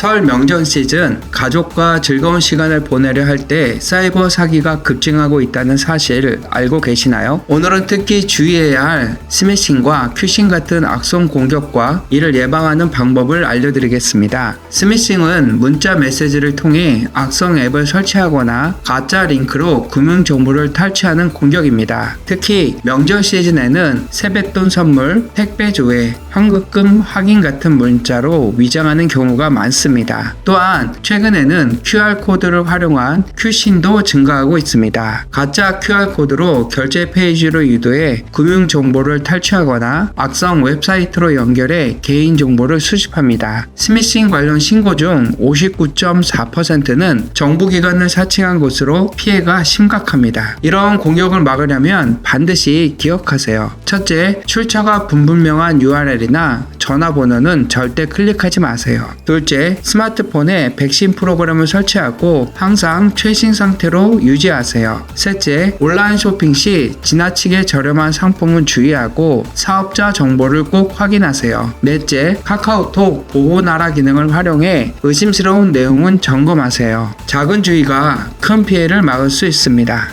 설 명절 시즌 가족과 즐거운 시간을 보내려 할 때 사이버 사기가 급증하고 있다는 사실 알고 계시나요? 오늘은 특히 주의해야 할 스미싱과 큐싱 같은 악성 공격과 이를 예방하는 방법을 알려드리겠습니다. 스미싱은 문자 메시지를 통해 악성 앱을 설치하거나 가짜 링크로 금융 정보를 탈취하는 공격입니다. 특히 명절 시즌에는 세뱃돈 선물, 택배 조회, 현금금 확인 같은 문자로 위장하는 경우가 많습니다. 또한 최근에는 QR코드를 활용한 큐신도 증가하고 있습니다. 가짜 QR코드로 결제 페이지로 유도해 금융 정보를 탈취하거나 악성 웹사이트로 연결해 개인 정보를 수집합니다. 스미싱 관련 신고 중 59.4%는 정부기관을 사칭한 것으로 피해가 심각합니다. 이런 공격을 막으려면 반드시 기억하세요. 첫째, 출처가 분분명한 URL이나 전화번호는 절대 클릭하지 마세요. 둘째, 스마트폰에 백신 프로그램을 설치하고 항상 최신 상태로 유지하세요. 셋째, 온라인 쇼핑 시 지나치게 저렴한 상품은 주의하고 사업자 정보를 꼭 확인하세요. 넷째, 카카오톡 보호나라 기능을 활용해 의심스러운 내용은 점검하세요. 작은 주의가 큰 피해를 막을 수 있습니다.